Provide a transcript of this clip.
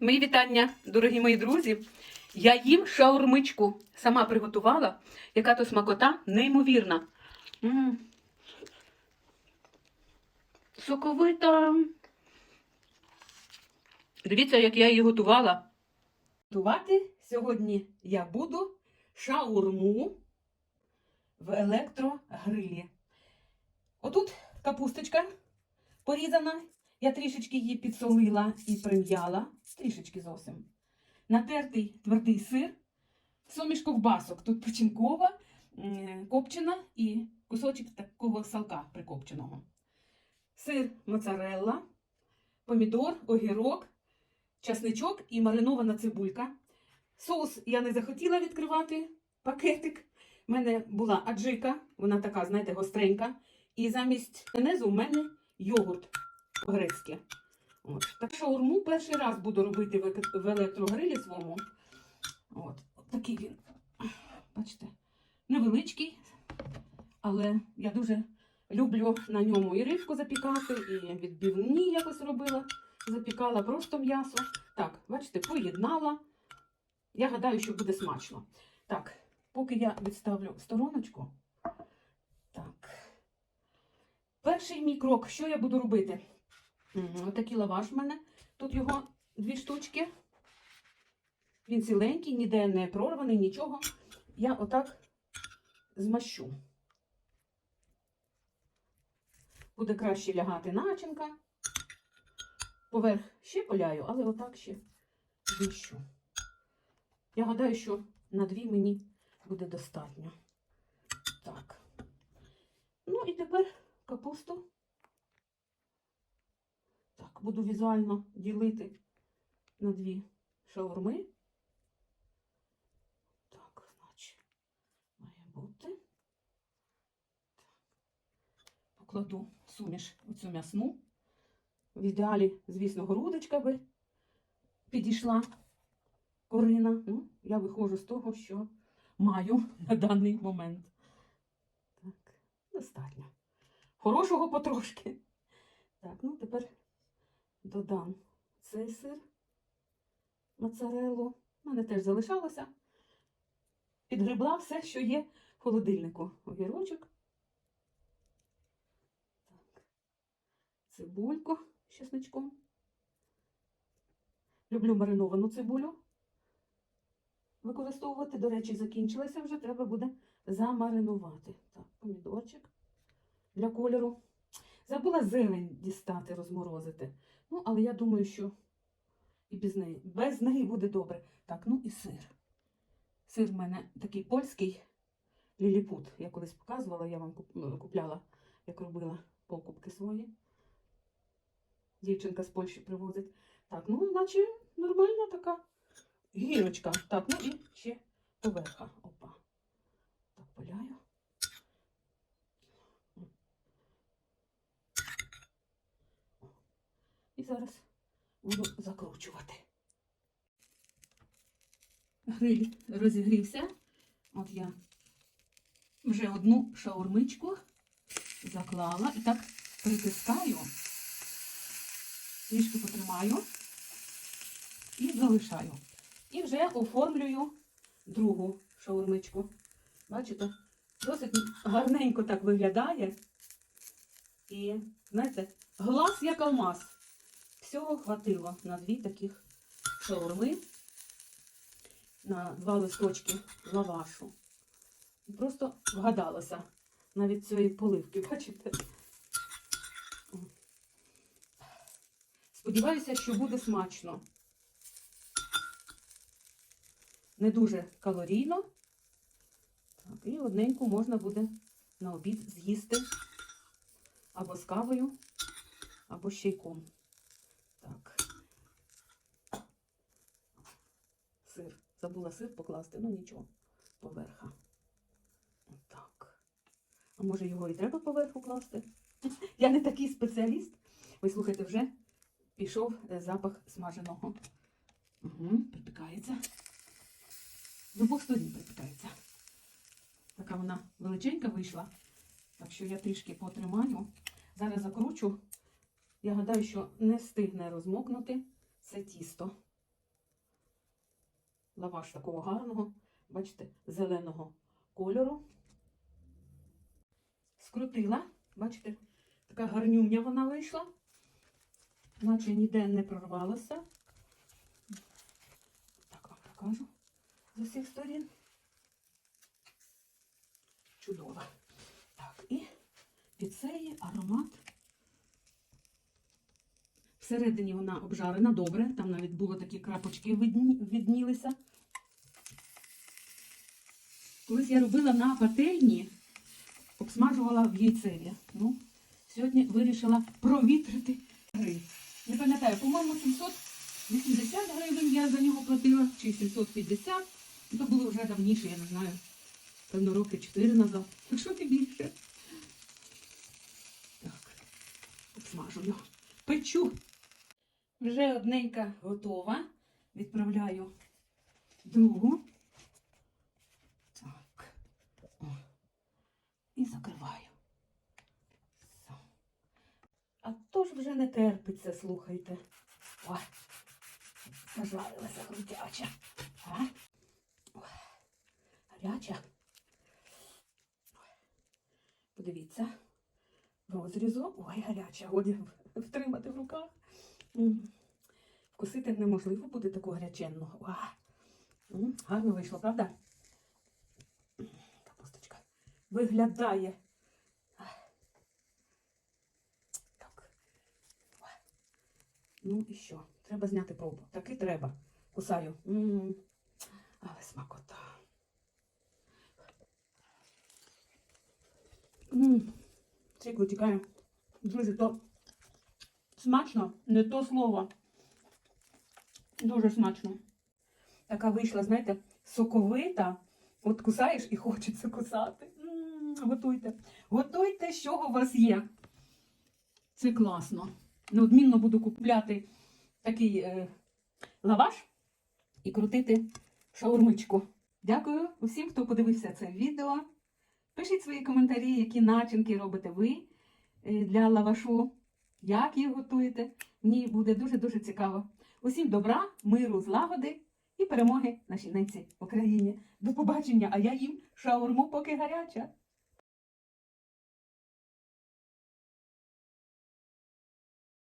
Мої вітання, дорогі мої друзі. Я їм шаурмичку. Сама приготувала. Яка то смакота неймовірна. М. Соковита. Дивіться, як я її готувала. Готувати сьогодні я буду шаурму в електрогрилі. Отут капусточка порізана. Я трішечки її підсолила і прим'яла. Трішечки зовсім. Натертий твердий сир, суміш ковбасок. Тут печінкова, копчена і кусочок такого салка прикопченого. Сир моцарелла, помідор, огірок, часничок і маринована цибулька. Соус я не захотіла відкривати пакетик. У мене була аджика, вона така, знаєте, гостренька. І замість майонезу в мене йогурт грецький. От. Так шаурму перший раз буду робити в електрогрилі своєму. От. Такий він. Бачите, невеличкий, але я дуже люблю на ньому і рибку запікати, і відбивні якось робила. Запікала просто м'ясо. Так, бачите, поєднала. Я гадаю, що буде смачно. Так, поки я відставлю стороночку. Так. Перший мій крок, що я буду робити? Отакий лаваш в мене. Тут його дві штучки. Він ціленький, ніде не прорваний, нічого. Я отак змащу. Буде краще лягати начинка. Поверх ще поляю, але отак ще зміщу. Я гадаю, що на дві мені буде достатньо. Так. Ну і тепер капусту. Буду візуально ділити на дві шаурми. Так, значить, має бути. Так. Покладу суміш оцю м'ясну. В ідеалі, звісно, грудочка би підійшла корина. Ну, я виходжу з того, що маю на даний момент. Так, достатньо. Хорошого потрошки. Так, ну тепер додам цей сир моцареллу. У мене теж залишалося. Підгребла все, що є в холодильнику. Огірочок. Так. Цибульку з чесничком. Люблю мариновану цибулю. Використовувати, до речі, закінчилася вже, треба буде замаринувати. Так, помідорчик для кольору. Забула зелень дістати, розморозити. Ну, але я думаю, що і без неї, без неї буде добре. Так, ну і сир. Сир в мене такий польський ліліпут. Я колись показувала, я вам купляла, як робила покупки свої. Дівчинка з Польщі привозить. Так, ну, наче нормальна така гірочка. Так, ну і ще поверха. Опа. Так, поляю. І зараз буду закручувати. Гриль розігрівся. От я вже одну шаурмичку заклала і так притискаю, трішки потримаю і залишаю. І вже оформлюю другу шаурмичку. Бачите, досить гарненько так виглядає. І, знаєте, глаз як алмаз. Всього хватило на дві таких шаурми, на два листочки лавашу. І Просто вгадалося навіть цієї поливки, бачите? Сподіваюся, що буде смачно. Не дуже калорійно. Так, і одненьку можна буде на обід з'їсти або з кавою, або з чайком. Так. Сир. Забула сир покласти, ну нічого, поверха. Отак. А може його і треба поверху класти? Я не такий спеціаліст. Ви слухайте, вже пішов е, запах смаженого. Угу, припікається. З обох сторін припікається. Така вона величенька вийшла. Так що я трішки потримаю. Зараз закручу. Я гадаю, що не встигне розмокнути це тісто. Лаваш такого гарного, бачите, зеленого кольору. Скрутила, бачите, така гарнюня вона вийшла, наче ніде не прорвалася. Так вам покажу з усіх сторін. Чудово. Так, і від цієї аромат. Всередині вона обжарена добре, там навіть було такі крапочки видні, виднілися. Колись я робила на пательні, обсмажувала в яйцеві. Ну, сьогодні вирішила провітрити гриль. Не пам'ятаю, по-моєму, 780 гривень я за нього платила, чи 750. Ну, То було вже давніше, я не знаю. Певно, роки 4 назад. Якщо не більше. Так, обсмажую. Печу. Вже одненька готова. Відправляю другу. Так. О. І закриваю. Все. А то ж вже не терпиться, слухайте. Ой, зажарилася грудяча. А? Гаряча. Подивіться. Розрізу. Ой, гаряча. Годі втримати в руках. Вкусити неможливо буде. Ва. М, Гарно вийшло, правда? Виглядає. Так. Ну і що? Треба зняти пробу. Таки треба. Кусаю. Але смакота. М, Цик витікає. Друзі, то смачно, не то слово. Дуже смачно. Така вийшла, знаєте, соковита. От кусаєш і хочеться кусати. Готуйте. Готуйте, чого у вас є. Це класно. Неодмінно буду купляти такий е, лаваш і крутити шаурмичку. Дякую усім, хто подивився це відео. Пишіть свої коментарі, які начинки робите ви е, для лавашу, як їх готуєте. Мені буде дуже-дуже цікаво. Усім добра, миру, злагоди і перемоги нашій ненці Україні. До побачення, а я їм шаурму поки гаряча.